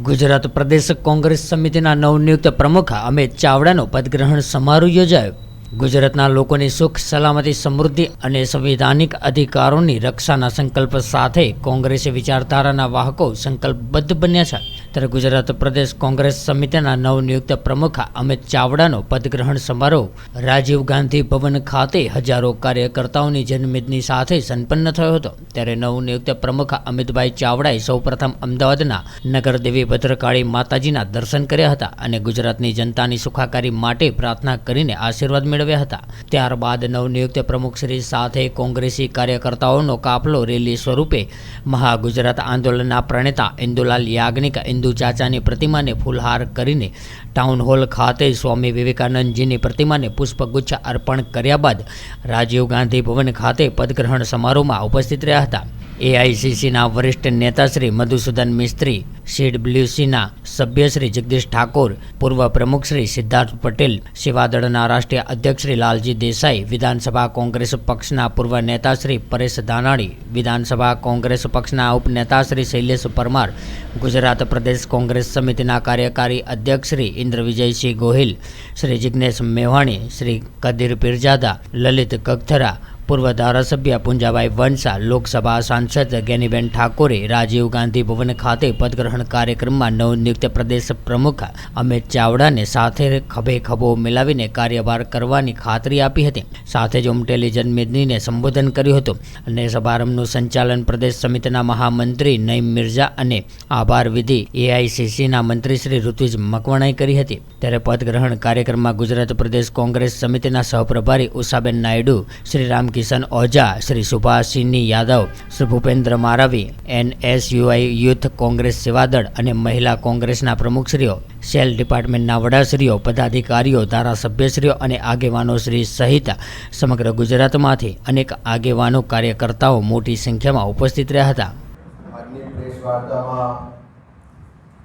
ગુજરાત પ્રદેશ કોંગ્રેસ સમિતિના નવનિયુક્ત પ્રમુખ અમિત ચાવડાનો પદગ્રહણ સમારોહ યોજાયો. ગુજરાતના લોકોની સુખ, સલામતી, સમૃદ્ધિ અને સંવિધાનિક અધિકારોની રક્ષાના સંકલ્પ સાથે કોંગ્રેસી વિચારધારાના વાહકો સંકલ્પબદ્ધ બન્યા છે. ત્યારે ગુજરાત પ્રદેશ કોંગ્રેસ સમિતિના નવનિયુક્ત પ્રમુખ અમિત ચાવડાનો પદગ્રહણ સમારોહ રાજીવ ગાંધી ભવન ખાતે હજારો કાર્યકર્તાઓની જનમેદની સાથે સંપન્ન થયો હતો. ત્યારે નવનિયુક્ત પ્રમુખ અમિતભાઈ ચાવડાએ સૌપ્રથમ અમદાવાદના નગરદેવી ભદ્રકાળી માતાજીના દર્શન કર્યા હતા અને ગુજરાતની જનતાની સુખાકારી માટે પ્રાર્થના કરીને આશીર્વાદ મેળવ્યા હતા. ત્યારબાદ નવનિયુક્ત પ્રમુખશ્રી સાથે કોંગ્રેસી કાર્યકર્તાઓનો કાફલો રેલી સ્વરૂપે મહાગુજરાત આંદોલનના પ્રણેતા ઇન્દુલાલ યાજ્ઞિક ઇન્દુ ચાચાની પ્રતિમાને ફૂલહાર કરીને ટાઉન હોલ ખાતે સ્વામી વિવેકાનંદજીની પ્રતિમાને પુષ્પગુચ્છ અર્પણ કર્યા બાદ રાજીવ ગાંધી ભવન ખાતે પદગ્રહણ સમારોહમાં ઉપસ્થિત રહ્યા હતા. એઆઈસીસીના વરિષ્ઠ નેતા શ્રી મધુસૂદન મિસ્ત્રી, સીડબ્લ્યુસીના સભ્ય શ્રી જગદીશ ઠાકોર, પૂર્વ પ્રમુખ શ્રી સિદ્ધાર્થ પટેલ, સેવાદળના રાષ્ટ્રીય અધ્યક્ષ શ્રી લાલજી દેસાઈ, વિધાનસભા કોંગ્રેસ પક્ષના પૂર્વ નેતા શ્રી પરેશ ધાનાણી, વિધાનસભા કોંગ્રેસ પક્ષના ઉપનેતા શ્રી શૈલેષ પરમાર, ગુજરાત પ્રદેશ કોંગ્રેસ સમિતિના કાર્યકારી અધ્યક્ષ શ્રી ઇન્દ્ર વિજયસિંહ ગોહિલ, શ્રી જિજ્ઞેશ મેવાણી, શ્રી કદીર પીરજાદા, લલિત કગથરા પૂર્વ ધારાસભ્ય પુંજાભાઈ વંશા, લોકસભા સાંસદ ગેનીબેન ઠાકોરે રાજીવ ગાંધી ભવન ખાતે પદગ્રહણ કાર્યક્રમમાં નવનિયુક્ત પ્રદેશ પ્રમુખ અમિત ચાવડાને સાથે ખભે ખભો મિલાવીને કાર્યભાર કરવાની ખાતરી આપી હતી. સાથે જ ઉમટેલી જનમેદનીને સંબોધન કર્યું હતું અને સમારંભનું સંચાલન પ્રદેશ સમિતિના મહામંત્રી નઈમ મિર્ઝા અને આભાર વિધિ એઆઈસીસીના મંત્રી શ્રી ઋતુજ મકવાણાએ કરી હતી. ત્યારે પદગ્રહણ કાર્યક્રમમાં ગુજરાત પ્રદેશ કોંગ્રેસ સમિતિના સહપ્રભારી ઉષાબેન નાયડુ, શ્રી રામકિશન ઓઝા શ્રી સુભાષસિંહની યાદવ, શ્રી ભૂપેન્દ્ર મારાવી, એનએસયુઆઈ યુથ કોંગ્રેસ સેવાદળ અને મહિલા કોંગ્રેસના પ્રમુખશ્રીઓ, સેલ ડિપાર્ટમેન્ટના વડાશ્રીઓ, પદાધિકારીઓ, ધારાસભ્યશ્રીઓ અને આગેવાનોશ્રી સહિત સમગ્ર ગુજરાતમાંથી અનેક આગેવાનો કાર્યકર્તાઓ મોટી સંખ્યામાં ઉપસ્થિત રહ્યા હતા.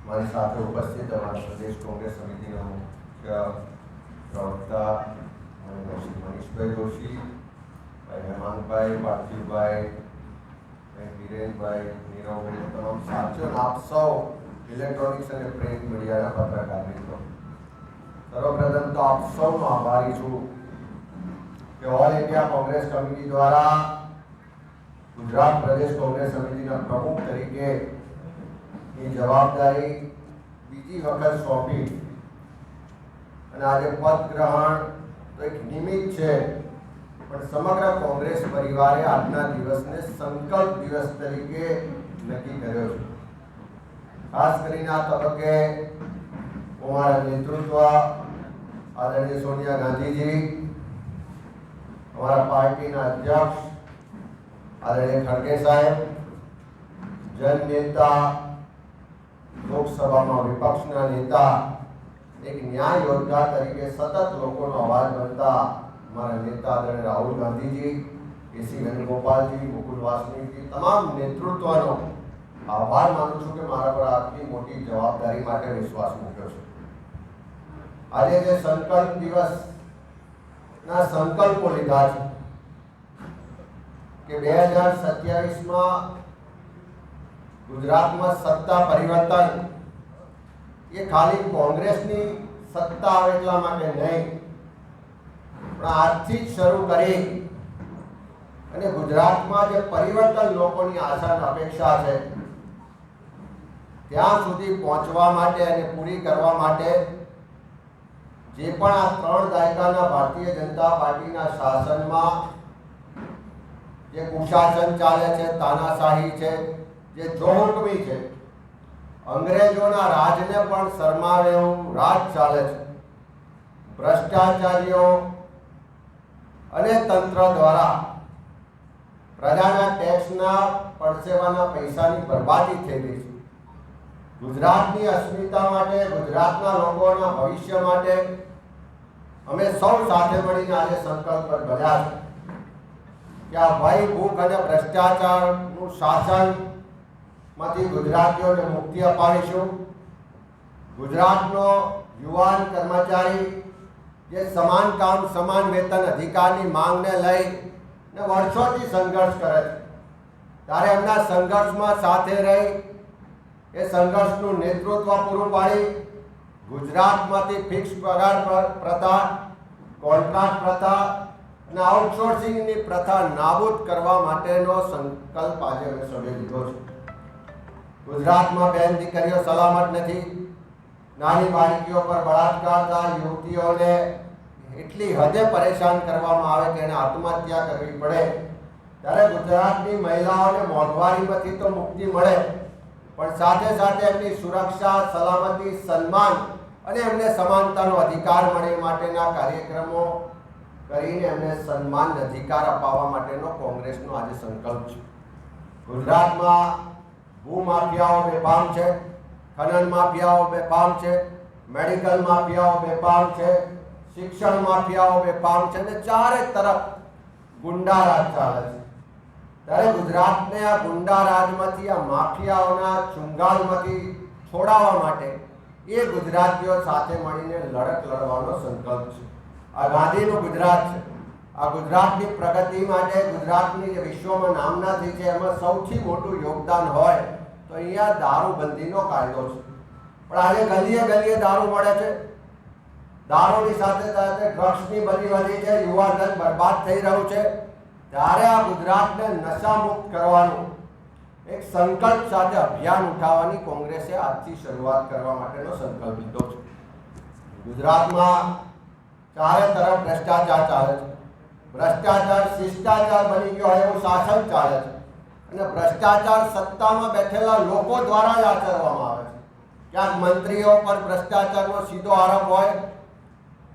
મારી સાથે ઉપસ્થિત અમારા પ્રદેશ કોંગ્રેસ સમિતિના મુખ્ય પ્રવક્તા મનીષભાઈ જોશી ભાઈ હેમાંગભાઈ પાર્થિવભાઈ ભાઈ વિરેનભાઈ નીરવભાઈ તમામ સાથીઓ અને આપ સૌ ઇલેક્ટ્રોનિક્સ અને પ્રિન્ટ મીડિયાના પત્રકાર મિત્રો સર્વપ્રથમ તો આપ સૌનો આભારી છું કે ઓલ ઇન્ડિયા કોંગ્રેસ કમિટી દ્વારા ગુજરાત પ્રદેશ કોંગ્રેસ સમિતિના પ્રમુખ તરીકે એ જવાબદારી બીજી વખત સોંપી અને આજે પદ ગ્રહણ તો એક નિમિત્ત છે પણ સમગ્ર કોંગ્રેસ પરિવારે આજના દિવસને સંકલ્પ દિવસ તરીકે નક્કી કર્યો છે ખાસ કરીને આ તબક્કે હું મારા નેતૃત્વ આદરણીય સોનિયા ગાંધીજી અમારા પાર્ટીના અધ્યક્ષ આદરણીય ખડગે સાહેબ જન નેતા લોકસભામાં વિપક્ષના નેતા એક ન્યાય યોદ્ધા તરીકે સતત લોકોનો અવાજ બનતા મારા નેતા આદરણીય રાહુલ ગાંધીજી કેસી વેણુગોપાલજી, મુકુલ વાસનીજી, તમામ નેતૃત્વનો આભાર માનું છું કે મારા પર આટલી મોટી જવાબદારી માટે વિશ્વાસ મૂક્યો છે. આજે જે સંકલ્પ દિવસ ના સંકલ્પો લીધા છે કે બે હજાર સત્યાવીસમાં ગુજરાતમાં સત્તા પરિવર્તન એ ખાલી કોંગ્રેસની સત્તા આવે એટલા માટે નહીં આજથી જ શરૂ કરી. અને ગુજરાતમાં જે પરિવર્તન લોકોની આશા અપેક્ષા છે, ત્યાં સુધી પહોંચવા માટે અને પૂરી કરવા માટે જે પણ આ ત્રણ દાયકાના ભારતીય જનતા પાર્ટીના શાસનમાં જે કુશાસન ચાલે છે, તાનાશાહી છે, જે જોહુકમી છે, અંગ્રેજોના રાજને પણ શરમાવે એવું રાજ ચાલે છે. ભ્રષ્ટાચારીઓ અને તંત્ર દ્વારા પ્રજાના ટેક્સના પરસેવાના પૈસાની બરબાદી થઈ રહી છે. ગુજરાતની અસ્મિતા માટે, ગુજરાતના લોકોના ભવિષ્ય માટે અમે સૌ સાથે મળીને આજે સંકલ્પ ભર્યા છે કે આ ભય ભૂખ અને ભ્રષ્ટાચારનું શાસનમાંથી ગુજરાતીઓને મુક્તિ અપાવીશું. ગુજરાતનો યુવાન કર્મચારી જે સમાન કામ, સમાન વેતન અધિકારની માંગને લઈ ને વર્ષોથી સંઘર્ષ કરે છે. ત્યારે એમના સંઘર્ષમાં સાથે રહી એ સંઘર્ષનું નેતૃત્વ પૂરું પાડી ગુજરાતમાંથી ફિક્સ પગાર પ્રથા કોન્ટ્રાક્ટ પ્રથા અને આઉટસોર્સિંગની પ્રથા નાબૂદ કરવા માટેનો સંકલ્પ આજે અમે સભ્ય લીધો છે. ગુજરાતમાં બેન દીકરીઓ સલામત નથી. નાની બાળકીઓ પર બળાત્કાર થાય યુવતીઓને એટલી હદે પરેશાન કરવામાં આવે કે એને આત્મહત્યા કરવી પડે. ત્યારે ગુજરાતની મહિલાઓને મોંઘવારીમાંથી તો મુક્તિ મળે, પણ સાથે સાથે એમની સુરક્ષા, સલામતી, સન્માન અને એમને સમાનતાનો અધિકાર મળે માટેના કાર્યક્રમો કરીને એમને સન્માન અધિકાર અપાવવા માટેનો કોંગ્રેસનો આજે સંકલ્પ છે. ગુજરાતમાં ભૂમાફિયાઓ બેફામ છે. ખનન માફિયાઓ બેફામ છે, મેડિકલ માફિયાઓ બેફામ છે, શિક્ષણ માફિયાઓ બેફામ છે અને ચારે તરફ ગુંડા રાજ ચાલે છે. ત્યારે ગુજરાતને આ ગુંડા રાજમાંથી, આ માફિયાઓના ચુંગાલમાંથી છોડાવવા માટે એ ગુજરાતીઓ સાથે મળીને લડત લડવાનો સંકલ્પ છે. આ ગાંધીનું ગુજરાત છે. આ ગુજરાતની પ્રગતિ માટે ગુજરાતની જે વિશ્વમાં નામના થઈ છે, એમાં સૌથી મોટું યોગદાન હોય અહીંયા દારૂબંધીનો કાયદો છે. પણ આજે ગલીએ ગલીએ દારૂ મળે છે. દારૂની સાથે સાથે ડ્રગ્સની બધી વધી છે, યુવાધન બરબાદ થઈ રહ્યું છે. ત્યારે આ ગુજરાતને નશામુક્ત કરવાનું એક સંકલ્પ સાથે અભિયાન ઉઠાવવાની કોંગ્રેસે આજથી શરૂઆત કરવા માટેનો સંકલ્પ લીધો છે. ગુજરાતમાં ચારે તરફ ભ્રષ્ટાચાર ચાલે છે. ભ્રષ્ટાચાર, શિષ્ટાચાર બની ગયો એવું શાસન ચાલે છે. અને ભ્રષ્ટાચાર સત્તામાં બેઠેલા લોકો દ્વારા જ આચરવામાં આવે છે. ક્યાંક મંત્રીઓ પર ભ્રષ્ટાચારનો સીધો આરોપ હોય,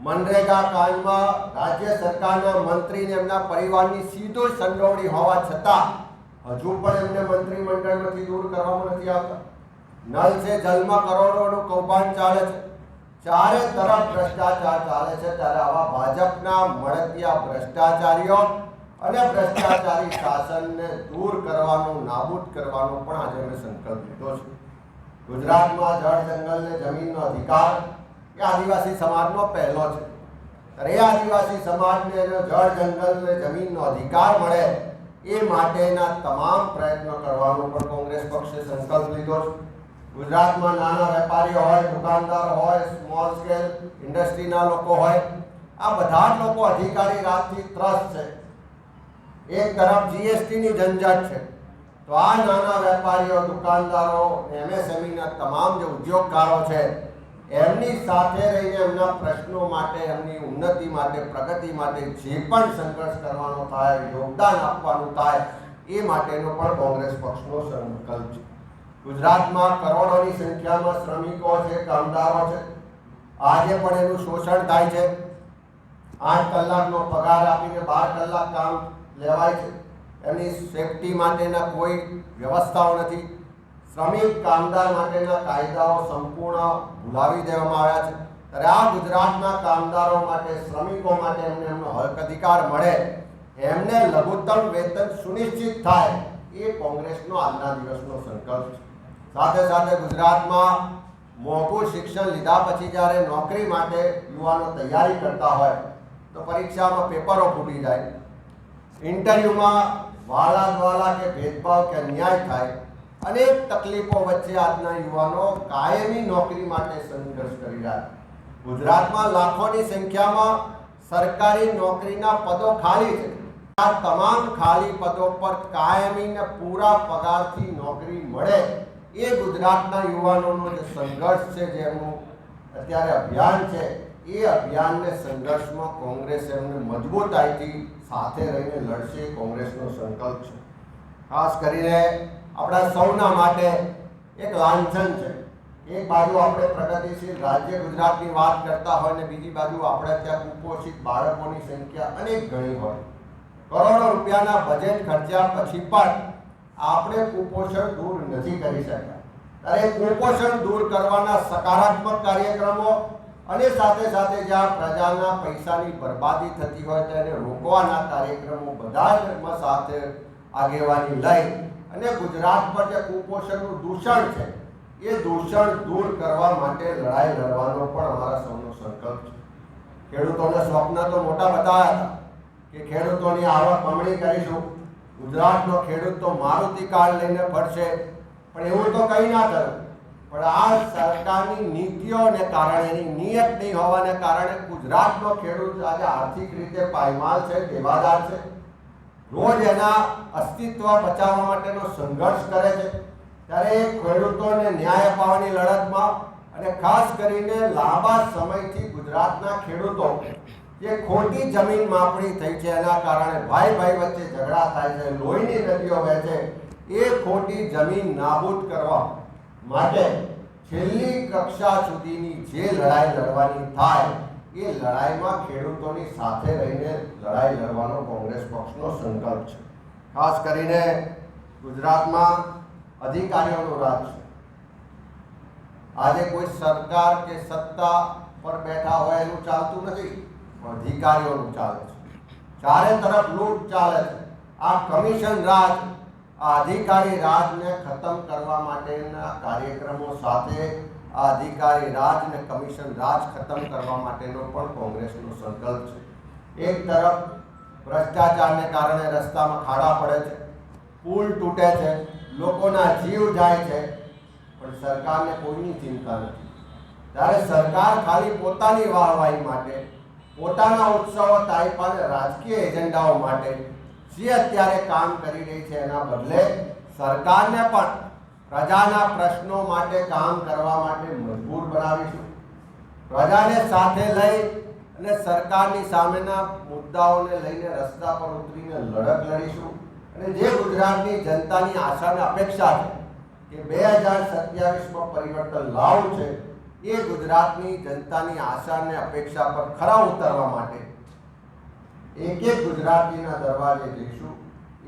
મનરેગા કામમાં રાજ્ય સરકારના મંત્રીને એમના પરિવારની સીધો સંડોવણી હોવા છતાં હજુ પણ એમને મંત્રીમંડળમાંથી દૂર કરવામાં નથી આવતા. નલ છે જલમાં કરોડોનું કૌભાંડ ચાલે છે. ચારે તરફ ભ્રષ્ટાચાર ચાલે છે. ત્યારે આવા ભાજપના મળતિયા ભ્રષ્ટાચારીઓ અને ભ્રષ્ટાચારી શાસનને દૂર કરવાનું, નાબૂદ કરવાનો પણ આજે અમે સંકલ્પ લીધો છે. ગુજરાતમાં જળ જંગલ ને જમીનનો અધિકાર એ આદિવાસી સમાજનો પહેલો છે. ત્યારે એ આદિવાસી સમાજને જળ જંગલ ને જમીનનો અધિકાર મળે, એ માટેના તમામ પ્રયત્નો કરવાનો પણ કોંગ્રેસ પક્ષે સંકલ્પ લીધો છે. ગુજરાતમાં નાના વેપારીઓ હોય, દુકાનદાર હોય સ્મોલ સ્કેલ ઇન્ડસ્ટ્રીના લોકો હોય, આ બધા જ લોકો અધિકારી રાજથી ત્રસ્ત છે. એક તરફ જીએસટીની ઝંઝટ છે. તો આ નાના વેપારીઓ, દુકાનદારો એમએસએમઈના તમામ જે ઉદ્યોગકારો છે, એમની સાથે રહીને એમના પ્રશ્નો માટે, એમની ઉન્નતિ માટે, પ્રગતિ માટે જે પણ સંઘર્ષ કરવાનો થાય, યોગદાન આપવાનું થાય, એ માટેનો પણ કોંગ્રેસ પક્ષનો સંકલ્પ છે. ગુજરાતમાં કરોડોની સંખ્યામાં શ્રમિકો છે, કામદારો છે. આજે પણ એનું શોષણ થાય છે. આઠ કલાકનો પગાર આપીને બાર કલાક કામ લેવાય છે. એમની સેફટી માટેના કોઈ વ્યવસ્થાઓ નથી. શ્રમિક કામદાર માટેના કાયદાઓ સંપૂર્ણ ભૂલાવી દેવામાં આવ્યા છે. ત્યારે આ ગુજરાતના કામદારો માટે, શ્રમિકો માટે એમને એમનો હક અધિકાર મળે. એમને લઘુત્તમ વેતન સુનિશ્ચિત થાય. એ કોંગ્રેસનો આજના દિવસનો સંકલ્પ છે. સાથે સાથે ગુજરાતમાં મોંઘું શિક્ષણ લીધા પછી જ્યારે નોકરી માટે યુવાનો તૈયારી કરતા હોય, તો પરીક્ષામાં પેપરો ફૂટી જાય. ઇન્ટરવ્યૂમાં વાલા દ્વાલા કે ભેદભાવ કે અન્યાય થાય, અનેક તકલીફો વચ્ચે આજના યુવાનો કાયમી નોકરી માટે સંઘર્ષ કરી રહ્યા ગુજરાતમાં લાખોની સંખ્યામાં સરકારી નોકરીના પદો ખાલી છે. આ તમામ ખાલી પદો પર કાયમી ને પૂરા પગારથી નોકરી મળે એ ગુજરાતના યુવાનોનો જે સંઘર્ષ છે જેનું અત્યારે અભિયાન છે એ અભિયાનને સંઘર્ષમાં કોંગ્રેસ એમને મજબૂતાઈથી સાથે રહીને લડશે કોંગ્રેસનો સંકલ્પ છે. ખાસ કરીને આપણા સૌના માટે એક લાંછન છે. એક બાજુ આપણે પ્રગતિશીલ રાજ્ય ગુજરાતની વાત કરતા હોય ને બીજી બાજુ આપણે ત્યાં કુપોષિત બાળકોની સંખ્યા અનેક ગણી હોય. કરોડો રૂપિયાના બજેટ ખર્ચ્યા પછી પણ આપણે કુપોષણ દૂર નથી કરી શક્યા. ત્યારે કુપોષણ દૂર કરવાના સકારાત્મક કાર્યક્રમો અને સાથે સાથે જ્યાં પ્રજાના પૈસાની બરબાદી થતી હોય તેને રોકવાના કાર્યક્રમો બધા જ સાથે આગેવાની લઈ અને ગુજરાત પર જે કુપોષણનું દૂષણ છે, એ દૂષણ દૂર કરવા માટે લડાઈ લડવાનો પણ અમારા સૌનો સંકલ્પ છે. ખેડૂતોને સ્વપ્ન તો મોટા બતાવ્યા હતા કે ખેડૂતોની આવક બમણી કરીશું, ગુજરાતનો ખેડૂત તો મારુતિ કાર્ડ લઈને ફરશે, પણ એવું તો કંઈ ના થયું. પણ આ સરકારની નીતિઓને કારણે, એની નિયત નહીં હોવાને કારણે ગુજરાતનો ખેડૂત આજે આર્થિક રીતે પાયમાલ છે, દેવાદાર છે. રોજ એના અસ્તિત્વ બચાવવા માટેનો સંઘર્ષ કરે છે. ત્યારે ખેડૂતોને ન્યાય અપાવવાની લડતમાં અને ખાસ કરીને લાંબા સમયથી ગુજરાતના ખેડૂતો જે ખોટી જમીન માપણી થઈ છે, એના કારણે ભાઈ ભાઈ વચ્ચે ઝઘડા થાય છે, લોહીની નદીઓ વહે છે, એ ખોટી જમીન નાબૂદ કરવા માટે છેલ્લી કક્ષા સુધીની જે લડાઈ લડવાની થાય, એ લડાઈમાં ખેડૂતોની સાથે રહીને લડાઈ લડવાનો કોંગ્રેસ પક્ષનો સંકલ્પ છે. ખાસ કરીને ગુજરાતમાં અધિકારીઓનો રાજ છે. આજે કોઈ સરકાર કે સત્તા પર બેઠા હોય એનું ચાલતું નથી, પણ અધિકારીઓનું ચાલે છે. ચારે તરફ લૂંટ ચાલે છે. આ કમિશન રાજ અધિકારી રાજને ખતમ કરવા માટેના કાર્યક્રમો સાથે આ અધિકારી રાજને કમિશન રાજ ખતમ કરવા માટેનો પણ કોંગ્રેસનો સંકલ્પ છે. એક તરફ ભ્રષ્ટાચારને કારણે રસ્તામાં ખાડા પડે છે, પુલ તૂટે છે, લોકોના જીવ જાય છે, પણ સરકારને કોઈની ચિંતા નથી. ત્યારે સરકાર ખાલી પોતાની વાહવાહી માટે, પોતાના ઉત્સવો તાઇપા રાજકીય એજન્ડાઓ માટે જે અત્યારે કામ કરી રહી છે એના બદલે સરકારને પણ પ્રજાના પ્રશ્નો માટે કામ કરવા માટે મજબૂર બનાવીશું. પ્રજાને સાથે લઈ અને સરકારની સામેના મુદ્દાઓને લઈને રસ્તા પર ઉતરીને લડત લડીશું. અને જે ગુજરાતની જનતાની આશા અપેક્ષા છે કે બે હજાર સત્યાવીસમાં પરિવર્તન લાવવું છે, એ ગુજરાતની જનતાની આશા અને અપેક્ષા પર ખરા ઉતરવા માટે એક એક ગુજરાતીના દરવાજે જઈશું,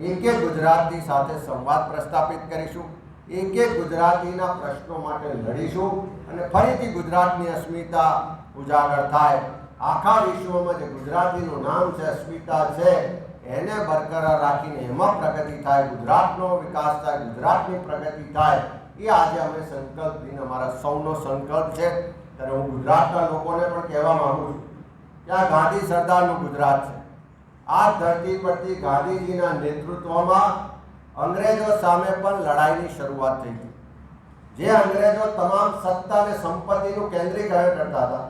એક એક ગુજરાતી સાથે સંવાદ પ્રસ્થાપિત કરીશું, એક એક ગુજરાતીના પ્રશ્નો માટે લડીશું અને ફરીથી ગુજરાતની અસ્મિતા ઉજાગર થાય. આખા વિશ્વમાં જે ગુજરાતીનું નામ છે, અસ્મિતા છે, એને બરકરાર રાખીને એમાં પ્રગતિ થાય, ગુજરાતનો વિકાસ થાય, ગુજરાતની પ્રગતિ થાય, એ આજે અમે સંકલ્પ લઈને અમારા સૌનો સંકલ્પ છે. ત્યારે હું ગુજરાતના લોકોને પણ કહેવા માગું છું કે આ ગાંધી સરદારનું ગુજરાત છે. આ ધરતી પરથી ગાંધીજીના નેતૃત્વમાં અંગ્રેજો સામે પણ લડાઈની શરૂઆત થઈ હતી જે અંગ્રેજો તમામ સત્તા અને સંપત્તિનું કેન્દ્રીકરણ કરતા હતા,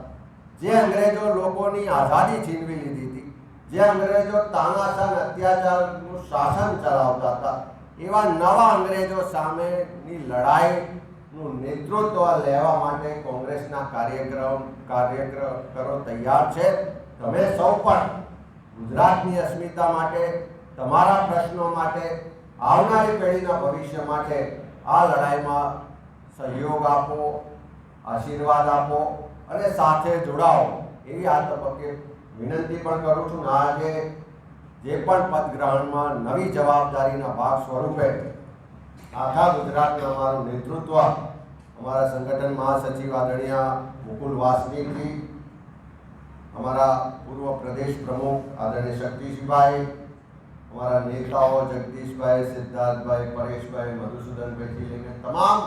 જે અંગ્રેજો લોકોની આઝાદી છીનવી લીધી હતી, જે અંગ્રેજો તાનાશાહ અને અત્યાચારનું શાસન ચલાવતા હતા, એવા નવા અંગ્રેજો સામેની લડાઈનું નેતૃત્વ લેવા માટે કોંગ્રેસના કાર્યક્રમ કાર્યકરો તૈયાર છે. તમે સૌ પણ ગુજરાતની અસ્મિતા માટે, તમારા પ્રશ્નો માટે, આવનારી પેઢીના ભવિષ્ય માટે આ લડાઈમાં સહયોગ આપો, આશીર્વાદ આપો અને સાથે જોડાઓ. એવી આ તબક્કે વિનંતી પણ કરું છું આજે જે પણ પદગ્રહણમાં નવી જવાબદારીના ભાગ સ્વરૂપે આખા ગુજરાતના અમારું નેતૃત્વ, અમારા સંગઠન મહાસચિવ આદરણીય મુકુલ વાસનીજી અમારા પૂર્વ પ્રદેશ પ્રમુખ આદરણીય શક્તિસિંહભાઈ, અમારા નેતાઓ જગદીશભાઈ, સિદ્ધાર્થભાઈ, પરેશભાઈ, મધુસૂદનભાઈથી લઈને તમામ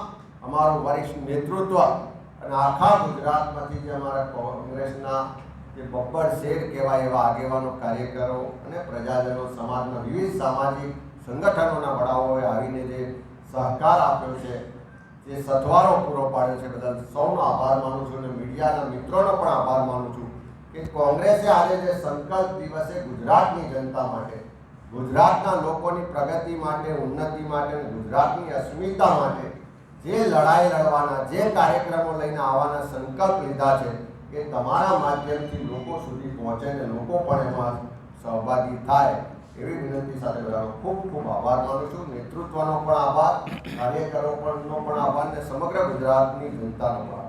અમારું વરિષ્ઠ નેતૃત્વ અને આખા ગુજરાતમાંથી જે અમારા કોંગ્રેસના જે બબ્બર શેર કહેવાય એવા આગેવાનો, કાર્યકરો અને પ્રજાજનો, સમાજના વિવિધ સામાજિક સંગઠનોના વડાઓએ આવીને જે સહકાર આપ્યો છે, જે સથવારો પૂરો પાડ્યો છે, બદલ સૌનો આભાર માનું છું અને મીડિયાના મિત્રોનો પણ આભાર માનું છું. કે કોંગ્રેસે આજે જે સંકલ્પ દિવસે ગુજરાતની જનતા માટે, ગુજરાતના લોકોની પ્રગતિ માટે, ઉન્નતિ માટે ગુજરાતની અસ્મિતા માટે જે લડાઈ લડવાના, જે કાર્યક્રમો લઈને આવવાના સંકલ્પ લીધા છે એ તમારા માધ્યમથી લોકો સુધી પહોંચે ને લોકો પણ એમાં સહભાગી થાય એવી વિનંતી સાથે બધાનો ખૂબ ખૂબ આભાર માનું છું. નેતૃત્વનો પણ આભાર, કાર્યકરો પણનો પણ આભાર ને સમગ્ર ગુજરાતની જનતાનો પણ